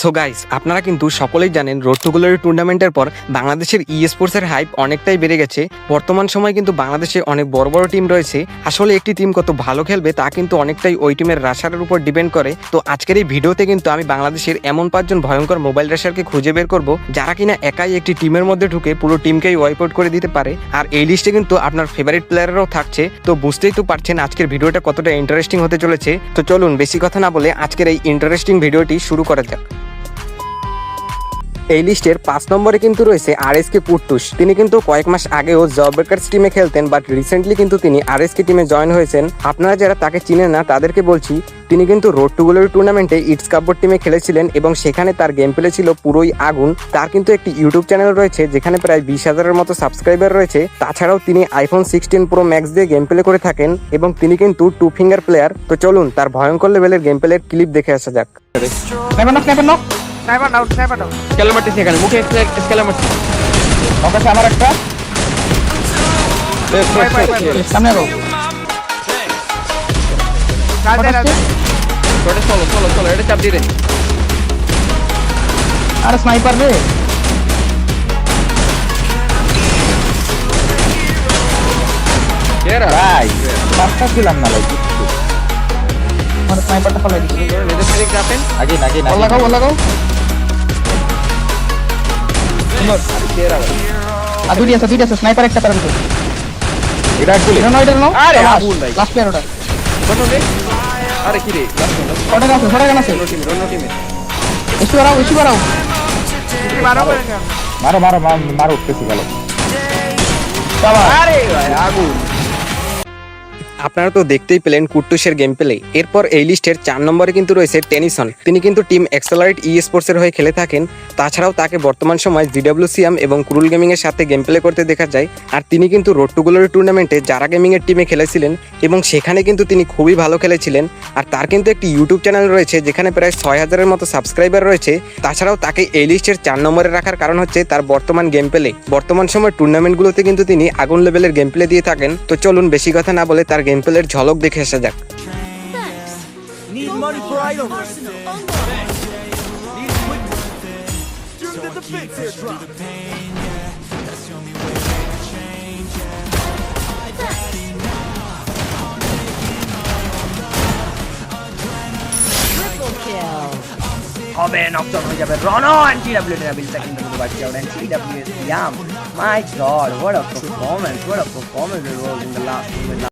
So guys আপনারা কিন্তু সকলেই জানেন রোড টু গ্লোরি টুর্নামেন্টের পর বাংলাদেশের ই হাইপ অনেকটাই বেড়ে গেছে। বর্তমান সময় কিন্তু বাংলাদেশে অনেক বড় বড় টিম রয়েছে। আসলে একটি টিম কত ভালো খেলবে তা কিন্তু অনেকটাই ওই টিমের রাশারের উপর ডিপেন্ড করে। তো আজকের এই ভিডিওতে কিন্তু আমি বাংলাদেশের এমন পাঁচজন ভয়ঙ্কর মোবাইল রেশারকে খুঁজে বের করব, যারা কিনা একাই একটি টিমের মধ্যে ঢুকে পুরো টিমকেই ওয়াইপ আউট করে দিতে পারে। আর এই লিস্টে কিন্তু আপনার ফেভারিট প্লেয়াররাও থাকছে। তো বুঝতেই তো পারছেন আজকের ভিডিওটা কতটা ইন্টারেস্টিং হতে চলেছে। তো চলুন, বেশি কথা না বলে আজকের এই ইন্টারেস্টিং ভিডিওটি শুরু করা যাক। এই লিস্টের পাঁচ নম্বরে কিন্তু রয়েছে আর এস কে কুট্টুস তিনি কিন্তু কয়েক মাস আগেও জব ব্রেকার্স টিমে খেলতেন বাট রিসেন্টলি কিন্তু তিনি আর এস কে টিমে জয়েন হয়েছেন। আপনারা যারা তাকে চিনেন না, তাদেরকে বলছি, তিনি কিন্তু রোড টু গোলের টুর্নামেন্টে ইটস কাপবোর্ড টিমে খেলেছিলেন এবং সেখানে তার গেম প্লে ছিল পুরোই আগুন। তার কিন্তু একটি ইউটিউব চ্যানেল রয়েছে, যেখানে প্রায় বিশ হাজারের মতো সাবস্ক্রাইবার রয়েছে। তাছাড়াও তিনি আইফোন সিক্সটিন প্রো ম্যাক্স দিয়ে গেম প্লে করে থাকেন এবং তিনি কিন্তু টু ফিঙ্গার প্লেয়ার তো চলুন, তার ভয়ঙ্কর লেভেলের গেম প্লের ক্লিপ দেখে আসা যাক। স্নাইপার ডাউন স্নাইপার ডাউন স্কেলার মারতেছি এখানে মুখে স্কেলার মারতেছি। আছে আমার একটা। সামনে আগো রাজে চলো চলো চলো এটা চাপ দিয়ে আরে স্নাইপার রে। ভাই ছিলাম না ভাই আমার স্নাইপারটা ফলাই থেকে আগে লাগাও লাগাও কেরা ভাই আর দুইটা আছে দুইটা আছে স্নাইপার একটা প্যারেন্ট এটা গুলি এটা এটা নাও আরে, আবুল ভাই। লাস্ট প্লেয়ার ওটা কত রে আরে কি রে ওটা আছে ওটা কেন আছে টিমে অন্য টিমে এসে বাড়াও এসে বাড়াও মারো মারো মারো মারো উঠতেছি গেল আরে ভাই আগুন আপনারা তো দেখতেই পেলেন কুট্টুসের গেম প্লে এরপর এই লিস্টের চার নম্বরে কিন্তু রয়েছে টেনিসন। তিনি কিন্তু টিম এক্সেলারেট ই স্পোর্টসের হয়ে খেলে থাকেন। তাছাড়াও তাকে বর্তমান সময় জিডব্লিউসিএম এবং কুরুল গেমিং এর সাথে গেম প্লে করতে দেখা যায়। আর তিনি কিন্তু রোড টু গ্লোরি টুর্নামেন্টে যারা গেমিং এর টিমে খেলেছিলেন এবং সেখানে কিন্তু তিনি খুবই ভালো খেলেছিলেন। আর তার কিন্তু একটি ইউটিউব চ্যানেল রয়েছে, যেখানে প্রায় ছয় হাজারের মতো সাবস্ক্রাইবার রয়েছে। তাছাড়াও তাকে এই লিস্টের চার নম্বরে রাখার কারণ হচ্ছে তার বর্তমান গেম প্লে বর্তমান সময় টুর্নামেন্টগুলোতে কিন্তু তিনি আগুন লেভেলের গেম প্লে দিয়ে থাকেন। তো চলুন বেশি কথা না বলে তার গেম প্লের ঝলক দেখে আসা যাক. হবে নকশন হয়ে যাবে? রন অ্যান্টি ডাব্লিউ ডাব্লিউটা কিন্তু কোনো বাচ্চা ওর anti W yam my god what a performance what a performance it was in the last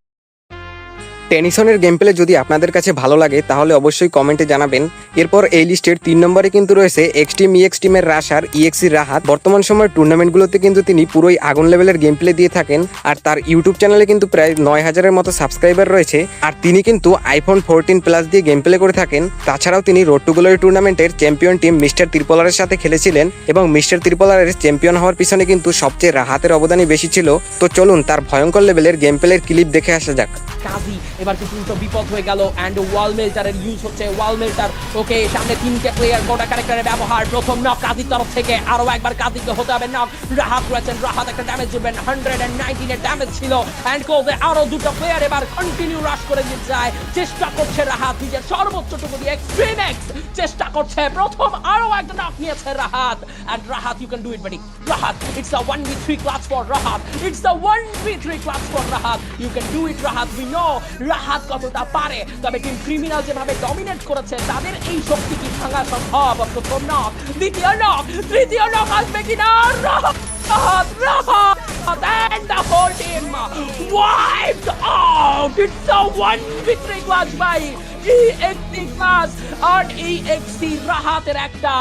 টেনিসনের game play যদি আপনাদের কাছে ভালো লাগে, তাহলে অবশ্যই কমেন্টে জানাবেন। এরপর এই লিস্টের তিন নম্বরে কিন্তু রয়েছে এক্স টিম ইএক্স টিমের রাশার ইএক্সি রাহাত বর্তমান সময়ের টুর্নামেন্টগুলোতে কিন্তু তিনি পুরোই আগুন লেভেলের গেম প্লে দিয়ে থাকেন, আর তার ইউটিউব চ্যানেলে কিন্তু প্রায় নয় হাজারের মতো সাবস্ক্রাইবার রয়েছে, আর তিনি কিন্তু আইফোন ফোরটিন প্লাস দিয়ে গেম প্লে করে থাকেন। তাছাড়াও তিনি রোড টু টুর্নামেন্টের চ্যাম্পিয়ন টিম মিস্টার ত্রিপলারের সাথে খেলেছিলেন, এবং মিস্টার ত্রিপলারের চ্যাম্পিয়ন হওয়ার পিছনে কিন্তু সবচেয়ে রাহাতের অবদানই বেশি ছিল। তো চলুন তার ভয়ঙ্কর লেভেলের গেম প্লের ক্লিপ দেখে আসা যাক। এবার কিন্তু বিপদ হয়ে গেল অ্যান্ড ওয়াল মেল্টারের ইউজ হচ্ছে। ওয়াল মেল্টার ওকে সামনে তিনটে প্লেয়ার গোটা ক্যারেক্টারের ব্যবহার। প্রথম নক কাজীর তরফ থেকে আরও একবার কাজীকে হতে হবে নক রাহাত রয়েছেন, রাহাত একটা ড্যামেজ দিবেন হান্ড্রেড অ্যান্ড নাইনটিনের ড্যামেজ ছিল। অ্যান্ড কোজে আরও দুটো প্লেয়ার এবার কন্টিনিউ রাশ করে দিতে যায় চেষ্টা করছে রাহাত, নিজের সর্বোচ্চটুকু দিয়ে এক্সট্রিম এক্স চেষ্টা করছে, প্রথম আরও একটা নক নিয়েছে Rahat. And Rahat you can do it buddy Rahat it's a one B three class for Rahat. It's a one B three class for Rahat. You can do it Rahat we know Rahat কতটা পারে? তবে team criminal যেভাবে dominate করেছে, তাদের এই শক্তি কি ভাঙা সম্ভব? প্রথম নক দ্বিতীয় নক তৃতীয় নক আসবে কিনা? রাহাত রাহাত EXC রাহাতের একটা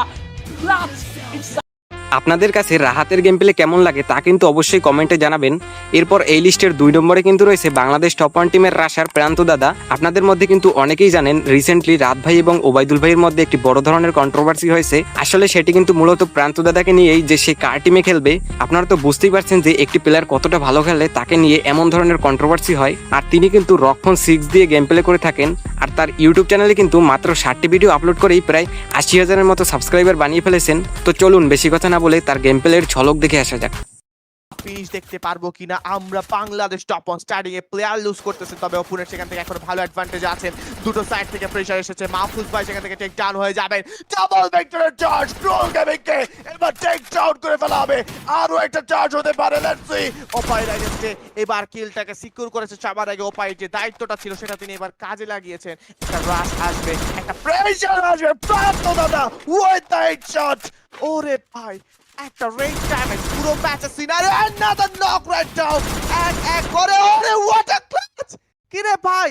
আপনাদের কাছে রাহাতের গেম প্লে কেমন লাগে তা কিন্তু অবশ্যই কমেন্টে জানাবেন। এরপর এই লিস্টের দুই নম্বরে কিন্তু রয়েছে বাংলাদেশ টপ ওয়ান টিমের রাশার প্রান্ত দাদা। আপনাদের মধ্যে কিন্তু অনেকেই জানেন রিসেন্টলি রাত ভাই এবং ওবায়দুল ভাইয়ের মধ্যে একটি বড় ধরনের কন্ট্রোভার্সি হয়েছে। আসলে সেটি কিন্তু মূলত প্রান্ত দাদাকে নিয়েই যে সে কার টিমে খেলবে, আপনারা তো বুঝতেই পারছেন যে একটি প্লেয়ার কতটা ভালো খেলে, তাকে নিয়ে এমন ধরনের কন্ট্রোভার্সি হয়। আর তিনি কিন্তু রক্ষণ সিক্স দিয়ে গেম প্লে করে থাকেন। আর তার ইউটিউব চ্যানেলে কিন্তু মাত্র ষাটটি ভিডিও আপলোড করেই প্রায় আশি হাজারের মতো সাবস্ক্রাইবার বানিয়ে ফেলেছেন। তো চলুন, বেশি কথা না বলে তার গেম ঝলক দেখে আসা যাক। ফিনিশ দেখতে পারব কিনা? আমরা Bangladesh top on starting a player lose করতেছে, তবে অপোনেন্ট সেখান থেকে এখন ভালো অ্যাডভান্টেজ আছেন দুটো সাইড থেকে প্রেসার এসেছে। মাহফুজ ভাই সেখান থেকে টেক ডাউন হয়ে যাবেন ডাবল ভেক্টরের চার্জ ক্রোল গেমিংকে এবার টেক ডাউন করে ফেলা হবে। আরও একটা চার্জ হতে পারে লেটস সি ওপাই রাইডার্সকে এবার কিলটাকে সিকিউর করেছে। সবার আগে ওপাই যে দায়িত্বটা ছিল সেটা তিনি এবার কাজে লাগিয়েছেন। একটা রাশ আসবে, একটা প্রেসার আসবে। প্রাপ্ত দাদা উইথ দ্য হেডশট ওরে ভাই একটা রেঞ্জ ড্যামেজ পুরো ম্যাচের scenery another knock right down এক এক করে ওরে হোয়াট আ ক্লাচ কি রে ভাই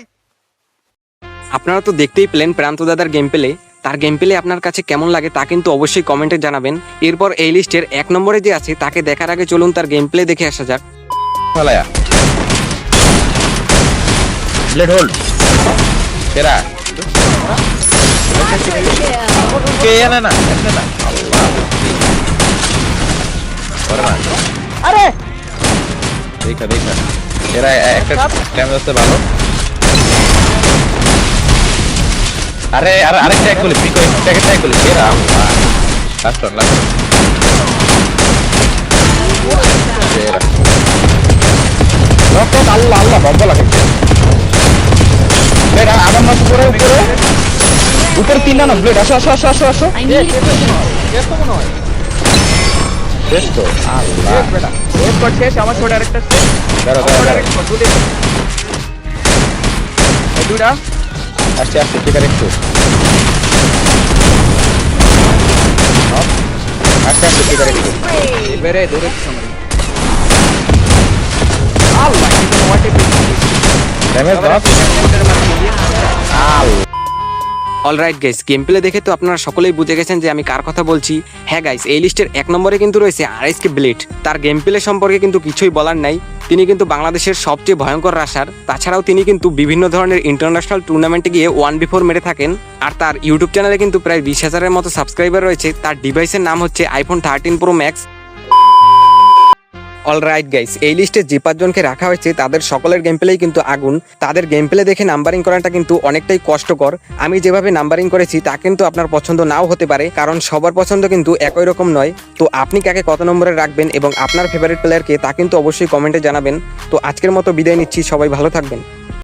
আপনারা তো দেখতেই পেলেন প্রান্ত দাদার গেম প্লে তার গেম প্লে আপনার কাছে কেমন লাগে তা কিন্তু অবশ্যই কমেন্টে জানাবেন। এরপর এই লিস্টের এক নম্বরে যে আছে তাকে দেখার আগে চলুন তার গেম প্লে দেখে আসা যাক। ফালায়া হোল্ড তেরা কে না? না। দেখা দেখা এরা একটা ড্যামেজ আছে ভালো আরে আরে আরেক ট্যাগ বলি পিকো ট্যাগ ট্যাগ বলি এরা আল্লাহ লাস্ট ওয়ান লাস্ট এরা রক্ত আল্লাহ আল্লাহ বম্ব লাগাইছে ব্লেড আমার মাছ উপরে উপরে উপরে তিনটা না ব্লেড আসো আসো আসো আসো আসো শেষ তো? আল্লাহ। বেটা। স্কোর শেষ আমার ছোট আরেকটা শেষ দাঁড়া দাঁড়া দুটো দুটা আসছে আসছে ঠিক আছে একটু। আসছে আসছে ঠিক আছে একটু। এবারে দৌড়ে সামনে আল্লাহ কিন্তু হোয়াট ড্যামেজ দাও Allah. Alright guys game play দেখে তো আপনারা সকলেই বুঝে গেছেন যে আমি কার কথা বলছি। হ্যাঁ গাইস এই লিস্টের এক নম্বরে কিন্তু রয়েছে আরএসকে ব্লেড তার গেম প্লে সম্পর্কে কিন্তু কিছুই বলার নাই। তিনি কিন্তু বাংলাদেশের সবচেয়ে ভয়ঙ্কর রাশার তাছাড়াও তিনি কিন্তু বিভিন্ন ধরনের ইন্টারন্যাশনাল টুর্নামেন্টে গিয়ে ওয়ান বিফোর মেরে থাকেন। আর তার ইউটিউব চ্যানেলে কিন্তু প্রায় বিশ হাজারের মতো সাবস্ক্রাইবার রয়েছে। তার ডিভাইসের নাম হচ্ছে iPhone thirteen pro max all right guys এই লিস্টে যে পাঁচজনকে রাখা হয়েছে, তাদের সকলের গেম প্লেই কিন্তু আগুন। তাদের গেম প্লে দেখে নাম্বারিং করাটা কিন্তু অনেকটাই কষ্টকর। আমি যেভাবে নাম্বারিং করেছি, তা কিন্তু আপনার পছন্দ নাও হতে পারে, কারণ সবার পছন্দ কিন্তু একই রকম নয়। তো আপনি কাকে কত নম্বরে রাখবেন এবং আপনার ফেভারিট প্লেয়ারকে তা কিন্তু অবশ্যই কমেন্টে জানাবেন। তো আজকের মতো বিদায় নিচ্ছি, সবাই ভালো থাকবেন।